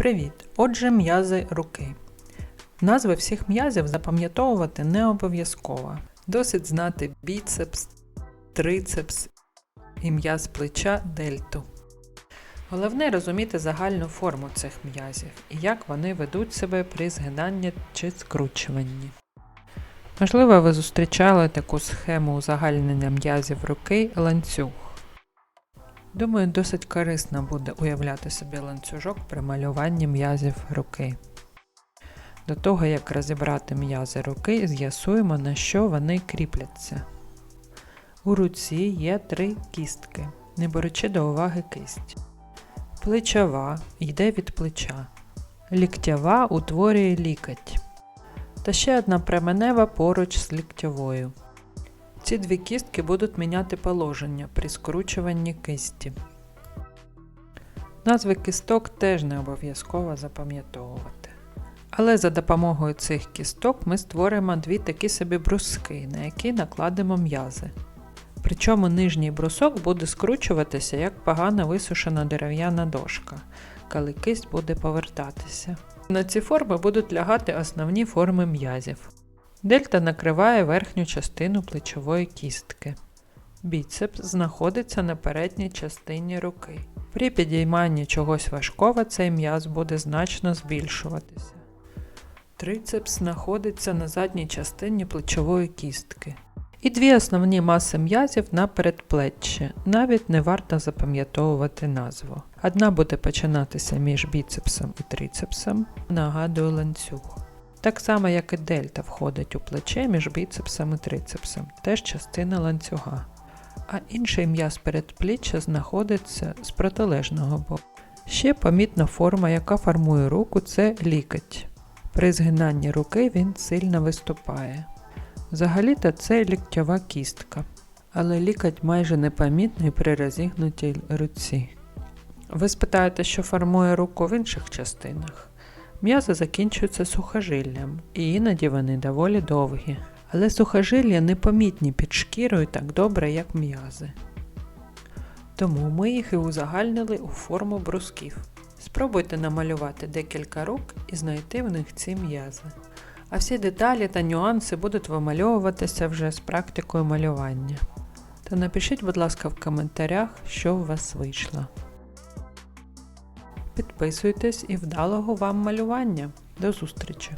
Привіт! Отже, м'язи руки. Назви всіх м'язів запам'ятовувати не обов'язково. Досить знати біцепс, трицепс і м'яз плеча дельту. Головне розуміти загальну форму цих м'язів і як вони ведуть себе при згинанні чи скручуванні. Можливо, ви зустрічали таку схему узагальнення м'язів руки ланцюг. Думаю, досить корисно буде уявляти собі ланцюжок при малюванні м'язів руки. До того, як розібрати м'язи руки, з'ясуємо, на що вони кріпляться. У руці є три кістки, не беручи до уваги кисть. Плечова йде від плеча. Ліктява утворює лікоть. Та ще одна пременева поруч з ліктьовою. Ці дві кістки будуть міняти положення при скручуванні кисті. Назви кісток теж не обов'язково запам'ятовувати. Але за допомогою цих кісток ми створимо дві такі собі бруски, на які накладемо м'язи. Причому нижній брусок буде скручуватися як погано висушена дерев'яна дошка, коли кисть буде повертатися. На ці форми будуть лягати основні форми м'язів. Дельта накриває верхню частину плечової кістки. Біцепс знаходиться на передній частині руки. При підійманні чогось важкого цей м'яз буде значно збільшуватися. Трицепс знаходиться на задній частині плечової кістки. І дві основні маси м'язів на передплеччі. Навіть не варто запам'ятовувати назву. Одна буде починатися між біцепсом і трицепсом, нагадую ланцюг. Так само, як і дельта входить у плече між біцепсом і трицепсом, теж частина ланцюга. А інший м'яз передпліччя знаходиться з протилежного боку. Ще помітна форма, яка формує руку, це лікоть. При згинанні руки він сильно виступає. Взагалі-то це ліктьова кістка, але лікоть майже непомітний при розігнутій руці. Ви спитаєте, що формує руку в інших частинах. М'язи закінчуються сухожиллям, і іноді вони доволі довгі. Але сухожилля непомітні під шкірою так добре, як м'язи. Тому ми їх і узагальнили у форму брусків. Спробуйте намалювати декілька рук і знайти в них ці м'язи. А всі деталі та нюанси будуть вимальовуватися вже з практикою малювання. Та напишіть, будь ласка, в коментарях, що у вас вийшло. Підписуйтесь і вдалого вам малювання. До зустрічі!